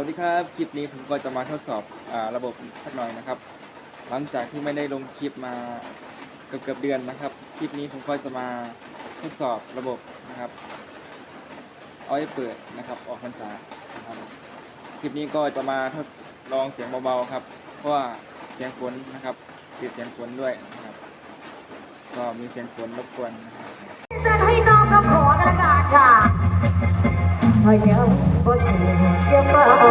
วัสดีครับ คลิปนี้ผมก็จะมาทดสอบอระบบสักหน่อยนะครับ หลังจากที่ไม่ได้ลงคลิปมาเกือบเดือนนะครับ คลิปนี้ผมก็จะมาทดสอบระบบนะครับ เอาไว้เปิดนะครับ ออกพรรษาครับ คลิปนี้ก็จะมาทดลองเสียงเบาๆครับ เพราะว่าเสียงฝนนะครับติดเสียงฝนด้วยนะครับ ก็มีเสียงฝนรบกวนนะครับให้น้องกับขอกันละกันค่ะ อยังบ่ถึงยังบ่เอา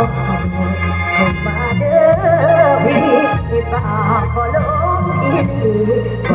ผมมาเด้อพี่ที่ป่าขอลงอีก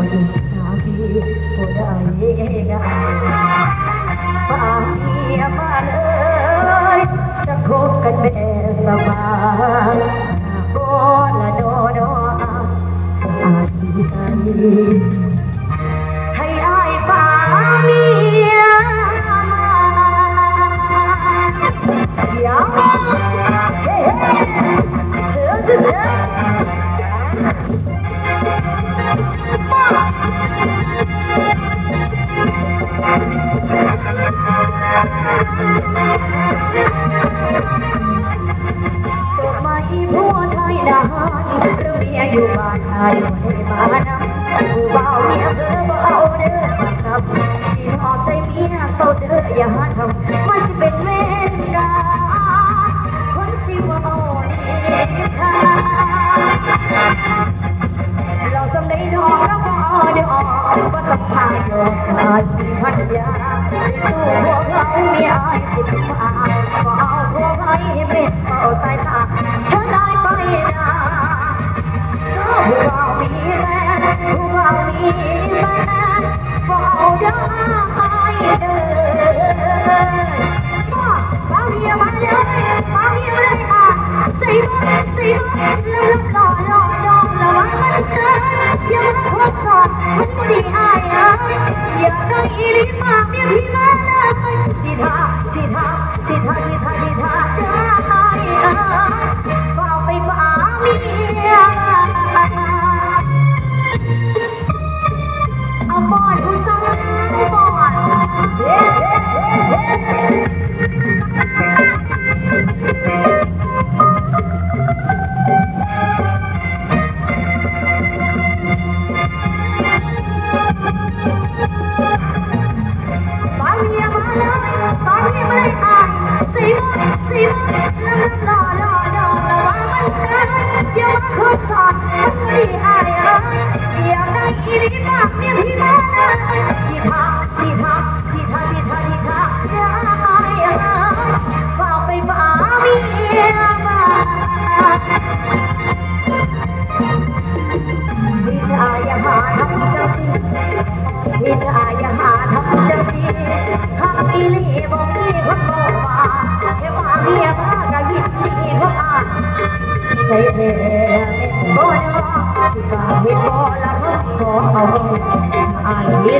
యొక్క ఇలి మామి విమాన పంచిరా చిరా చిరా.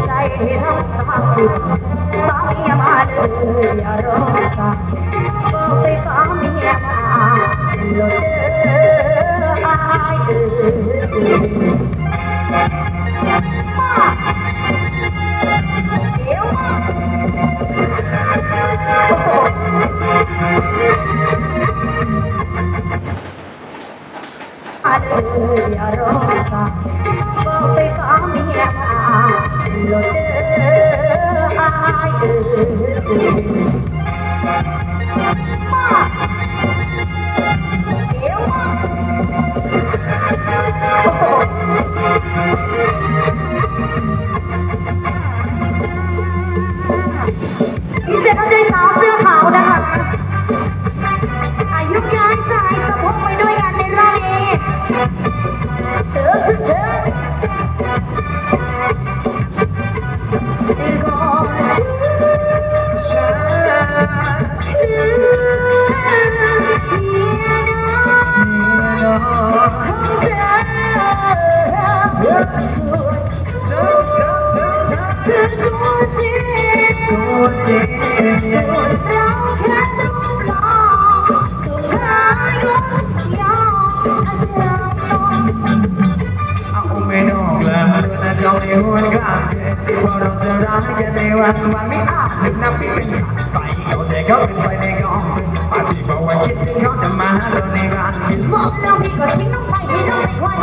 ใจทำสมัครสามีมาดู เอาไม่นอกแล้วแต่เจ้าในหัวกลางเพราะเราจะรักกันในวันวันไม่อาจถึงนับเป็นไปเขาแต่เขเป็นไปในกองมาที่บอกว่าคิดถึงเขาจะมาเราในงานมองเราพี่ก็ทิ้งน้องไปให้น้องไปวัน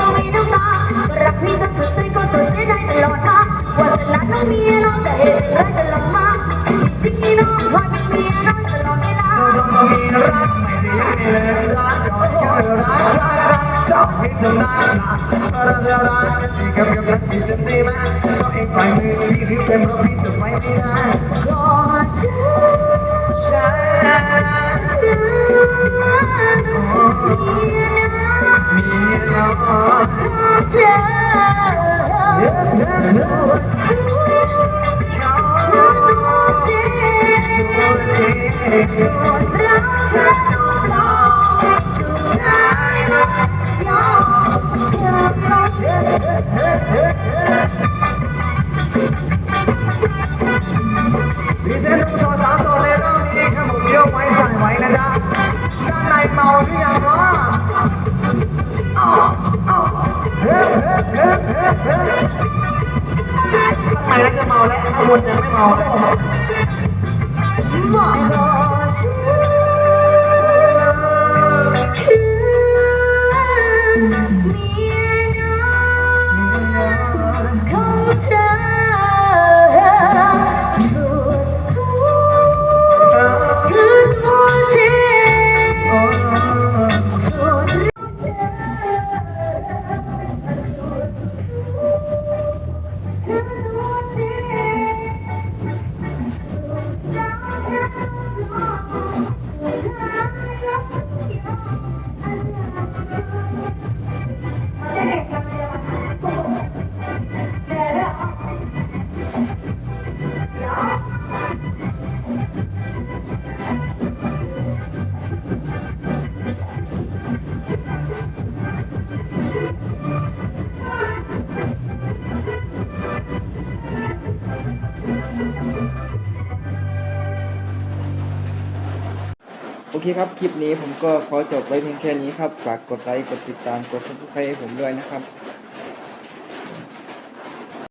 ไม่จำได้เพระเราจะรักกำกับนักที่จำได้ไหมชอบเองฝ่ายมือพี่ริ้วเป็นเพราะพี่จะไม่ได้รอฉันฉัน ทำไมแล้วจะเมาแล้วข้างบนยังไม่เมาเลย โอเคครับ คลิปนี้ผมก็ขอจบไว้เพียงแค่นี้ครับ ฝากกดไลค์ กดติดตาม กด subscribe ให้ผมด้วยนะครับ